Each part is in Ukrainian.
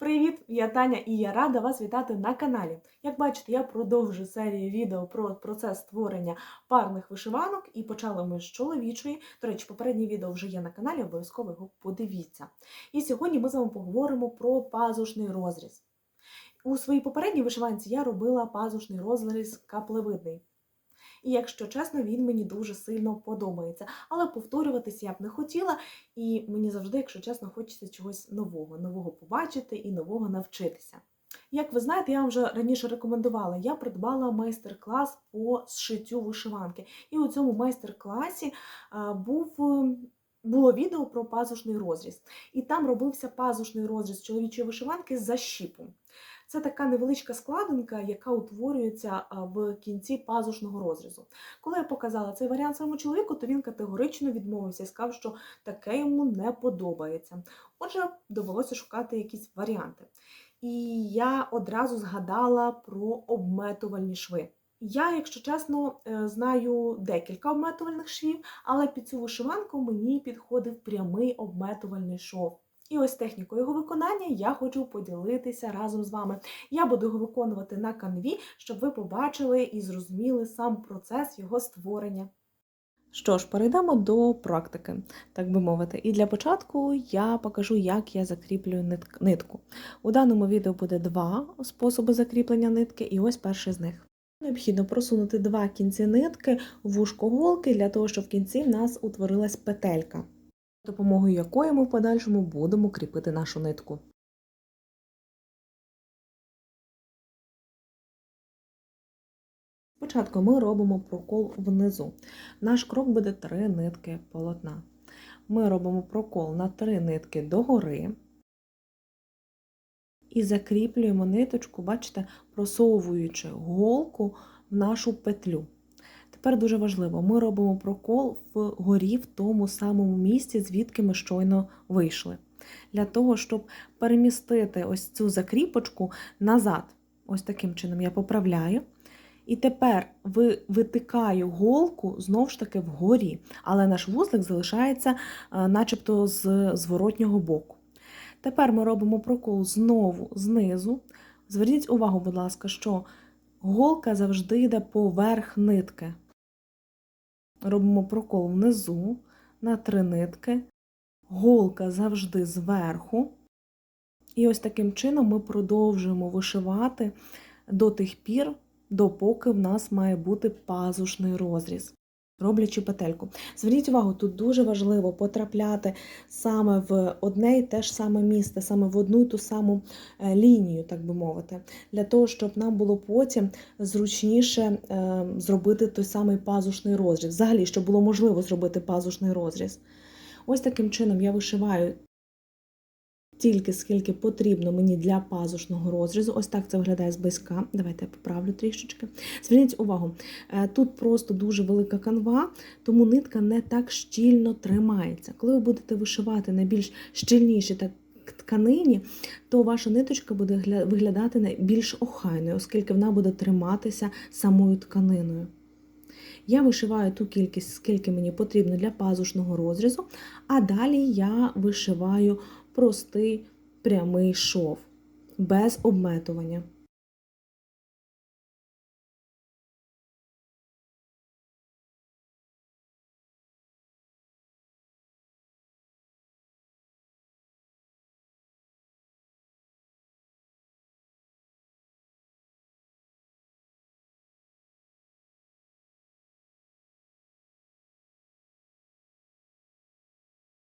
Привіт! Я Таня і я рада вас вітати на каналі. Як бачите, я продовжую серію відео про процес створення парних вишиванок і почали ми з чоловічої. До речі, попереднє відео вже є на каналі, обов'язково його подивіться. І сьогодні ми з вами поговоримо про пазушний розріз. У своїй попередній вишиванці я робила пазушний розріз каплевидний. І якщо чесно, він мені дуже сильно подобається. Але повторюватися я б не хотіла, і мені завжди, якщо чесно, хочеться чогось нового, нового побачити і нового навчитися. Як ви знаєте, я вам вже раніше рекомендувала, я придбала майстер-клас по зшиттю вишиванки. І у цьому майстер-класі був. е, Було відео про пазушний розріз, і там робився пазушний розріз чоловічої вишиванки з защіпом. Це така невеличка складинка, яка утворюється в кінці пазушного розрізу. Коли я показала цей варіант своєму чоловіку, то він категорично відмовився і сказав, що таке йому не подобається. Отже, довелося шукати якісь варіанти. І я одразу згадала про обметувальні шви. Я, якщо чесно, е, знаю декілька обметувальних швів, але під цю вишиванку мені підходив прямий обметувальний шов. І ось технікою його виконання я хочу поділитися разом з вами. Я буду його виконувати на канві, щоб ви побачили і зрозуміли сам процес його створення. Що ж, перейдемо до практики, так би мовити. І для початку я покажу, як я закріплюю нитку. У даному відео буде два способи закріплення нитки, і ось перший з них. Необхідно просунути два кінці нитки в вушко голки для того, щоб в кінці в нас утворилась петелька, допомогою якої ми в подальшому будемо кріпити нашу нитку. Спочатку ми робимо прокол внизу. Наш крок буде три нитки полотна. Ми робимо прокол на три нитки догори і закріплюємо ниточку, бачите, просовуючи голку в нашу петлю. Тепер дуже важливо, ми робимо прокол вгорі в тому самому місці, звідки ми щойно вийшли. Для того, щоб перемістити ось цю закріпочку назад. Ось таким чином я поправляю. І тепер витикаю голку знову ж таки вгорі, але наш вузлик залишається е, начебто з зворотнього боку. Тепер ми робимо прокол знову знизу. Зверніть увагу, будь ласка, що голка завжди йде поверх нитки. Робимо прокол внизу на три нитки, голка завжди зверху. І ось таким чином ми продовжуємо вишивати до тих пір, допоки в нас має бути пазушний розріз, роблячи петельку. Зверніть увагу, тут дуже важливо потрапляти саме в одне і те ж саме місце, саме в одну і ту саму е, лінію, так би мовити, для того, щоб нам було потім зручніше е, зробити той самий пазушний розріз. Взагалі, щоб було можливо зробити пазушний розріз. Ось таким чином я вишиваю стільки, скільки потрібно мені для пазушного розрізу. Ось так це виглядає зблизька. Давайте я поправлю трішечки. Зверніть увагу, е, тут просто дуже велика канва, тому нитка не так щільно тримається. Коли ви будете вишивати на більш щільніші так тканині, то ваша ниточка буде виглядати більш охайною, оскільки вона буде триматися самою тканиною. Я вишиваю ту кількість, скільки мені потрібно для пазушного розрізу, а далі я вишиваю простий прямий шов без обметування.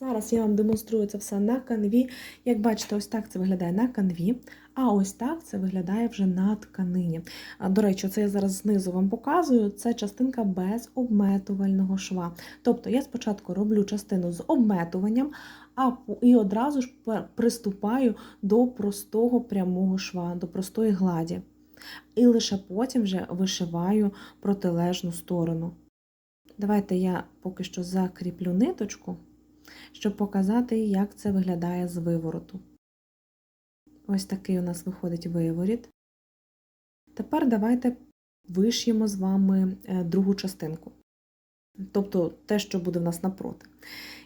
Зараз я вам демонструю це все на канві. Як бачите, ось так це виглядає на канві, а ось так це виглядає вже на тканині. До речі, це я зараз знизу вам показую. Це частинка без обметувального шва. Тобто я спочатку роблю частину з обметуванням, а і одразу ж приступаю до простого прямого шва, до простої гладі. І лише потім вже вишиваю протилежну сторону. Давайте я поки що закріплю ниточку щоб показати, як це виглядає з вивороту. Ось такий у нас виходить виворіт. Тепер давайте виш'ємо з вами е, другу частинку, тобто те, що буде в нас напроти.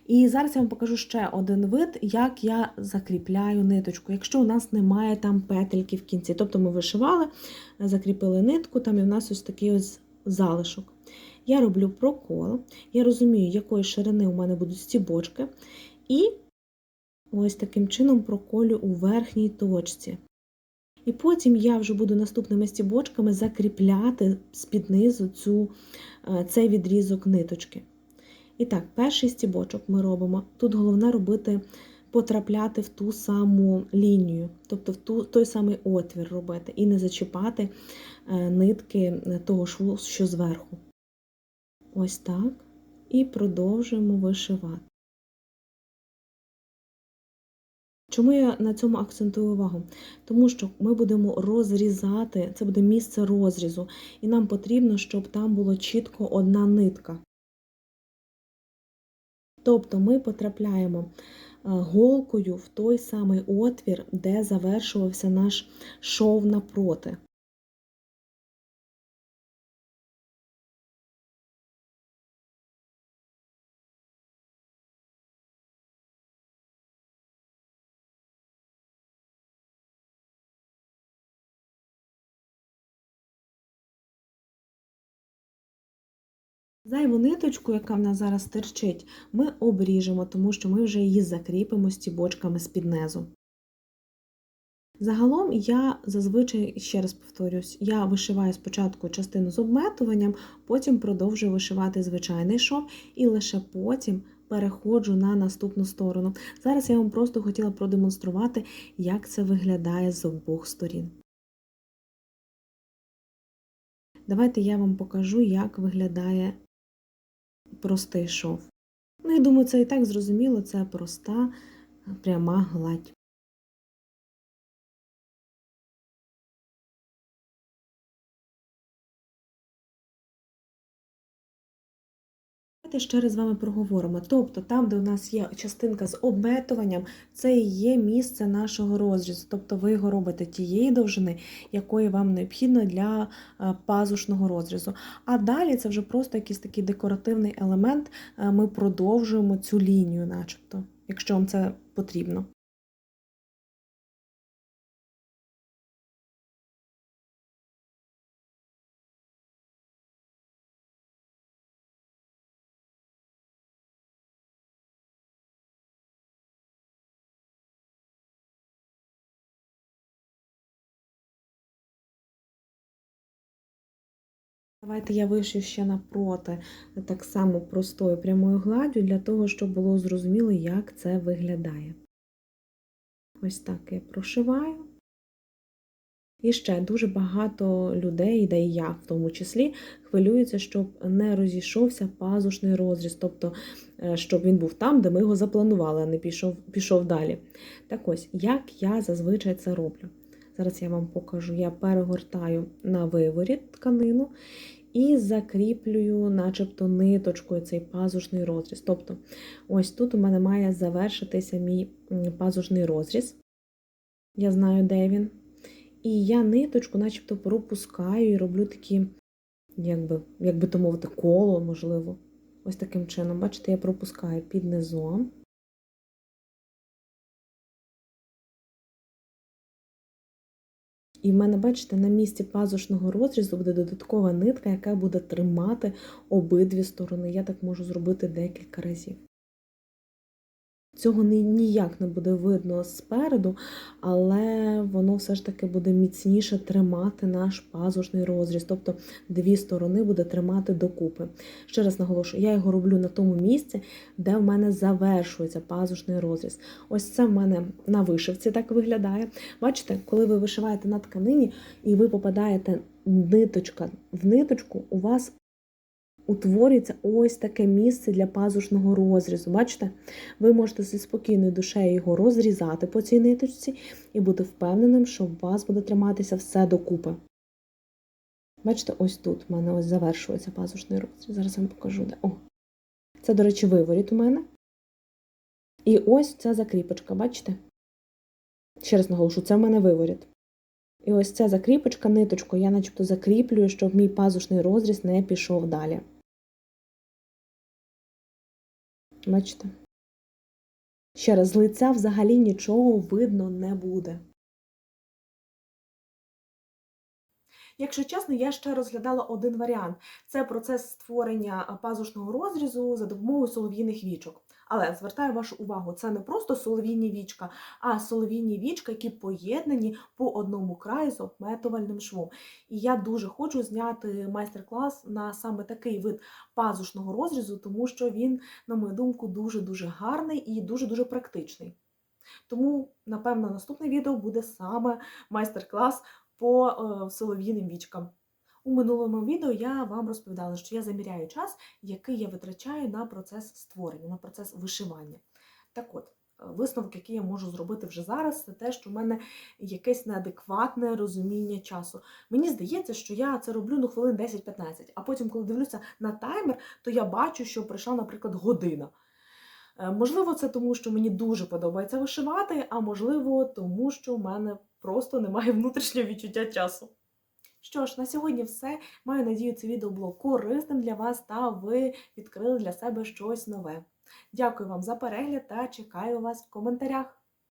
І зараз я вам покажу ще один вид, як я закріпляю ниточку, якщо у нас немає там петельки в кінці. Тобто ми вишивали, закріпили нитку, там і в нас ось такий ось залишок. Я роблю прокол, я розумію, якої ширини у мене будуть стібочки, і ось таким чином проколю у верхній точці. І потім я вже буду наступними стібочками закріпляти з-під низу цю, е, цей відрізок ниточки. І так, перший стібочок ми робимо. Тут головне робити, потрапляти в ту саму лінію, тобто в ту, той самий отвір робити, і не зачіпати е, нитки того шву, що зверху. Ось так. І продовжуємо вишивати. Чому я на цьому акцентую увагу? Тому що ми будемо розрізати, це буде місце розрізу, і нам потрібно, щоб там було чітко одна нитка. Тобто ми потрапляємо е, голкою в той самий отвір, де завершувався наш шов напроти. Зайву ниточку, яка в нас зараз терчить, ми обріжемо, тому що ми вже її закріпимо стібочками з-під низу. Загалом я зазвичай, ще раз повторюсь, я вишиваю спочатку частину з обметуванням, потім продовжую вишивати звичайний шов і лише потім переходжу на наступну сторону. Зараз я вам просто хотіла продемонструвати, як це виглядає з обох сторін. Давайте я вам покажу, як виглядає простий шов. Ну, я думаю, це і так зрозуміло, це проста пряма гладь. Давайте ще раз з вами проговоримо. Тобто, там, де у нас є частинка з обметуванням, це і є місце нашого розрізу. Тобто ви його робите тієї довжини, якої вам необхідно для е, пазушного розрізу. А далі це вже просто якийсь такий декоративний елемент. Е, ми продовжуємо цю лінію, начебто, якщо вам це потрібно. Давайте я вишию ще напроти так само простою прямою гладдю, для того, щоб було зрозуміло, як це виглядає. Ось так я прошиваю. І ще дуже багато людей, де і я в тому числі, хвилюються, щоб не розійшовся пазушний розріз, тобто, е, щоб він був там, де ми його запланували, а не пішов, пішов далі. Так ось, як я зазвичай це роблю. Зараз я вам покажу. Я перегортаю на виворіт тканину і закріплюю, начебто, ниточкою цей пазушний розріз. Тобто, ось тут у мене має завершитися мій пазушний розріз. Я знаю, де він. І я ниточку, начебто, пропускаю і роблю такі, як би, як би то мовити, коло, можливо. Ось таким чином. Бачите, я пропускаю під низом. І в мене, бачите, на місці пазушного розрізу буде додаткова нитка, яка буде тримати обидві сторони. Я так можу зробити декілька разів. Цього ніяк не буде видно спереду, але воно все ж таки буде міцніше тримати наш пазушний розріз, тобто дві сторони буде тримати докупи. Ще раз наголошую, я його роблю на тому місці, де в мене завершується пазушний розріз. Ось це в мене на вишивці так виглядає. Бачите, коли ви вишиваєте на тканині і ви попадаєте ниточка в ниточку, у вас утворюється ось таке місце для пазушного розрізу. Бачите? Ви можете зі спокійною душею його розрізати по цій ниточці і бути впевненим, що у вас буде триматися все докупи. Бачите, ось тут в мене ось завершується пазушний розріз. Зараз вам покажу. де. О! Це, до речі, виворіт у мене. І ось ця закріпочка, бачите? Ще раз наголошу, це в мене виворіт. І ось ця закріпочка, ниточку, я начебто закріплюю, щоб мій пазушний розріз не пішов далі. Бачите? Ще раз, з лиця взагалі нічого видно не буде. Якщо чесно, я ще розглядала один варіант: це процес створення пазушного розрізу за допомогою солов'їних вічок. Але звертаю вашу увагу, це не просто солов'їні вічка, а солов'їні вічка, які поєднані по одному краю з обметувальним швом. І я дуже хочу зняти майстер-клас на саме такий вид пазушного розрізу, тому що він, на мою думку, дуже-дуже гарний і дуже-дуже практичний. Тому, напевно, наступне відео буде саме майстер-клас по е, солов'їним вічкам. У минулому відео я вам розповідала, що я заміряю час, який я витрачаю на процес створення, на процес вишивання. Так от, е, висновок, який я можу зробити вже зараз, це те, що в мене якесь неадекватне розуміння часу. Мені здається, що я це роблю ну хвилин 10-15, а потім, коли дивлюся на таймер, то я бачу, що прийшла, наприклад, година. Е, Можливо, це тому, що мені дуже подобається вишивати, а можливо, тому що в мене просто немає внутрішнього відчуття часу. Що ж, на сьогодні все. Маю надію, це відео було корисним для вас та ви відкрили для себе щось нове. Дякую вам за перегляд та чекаю вас в коментарях.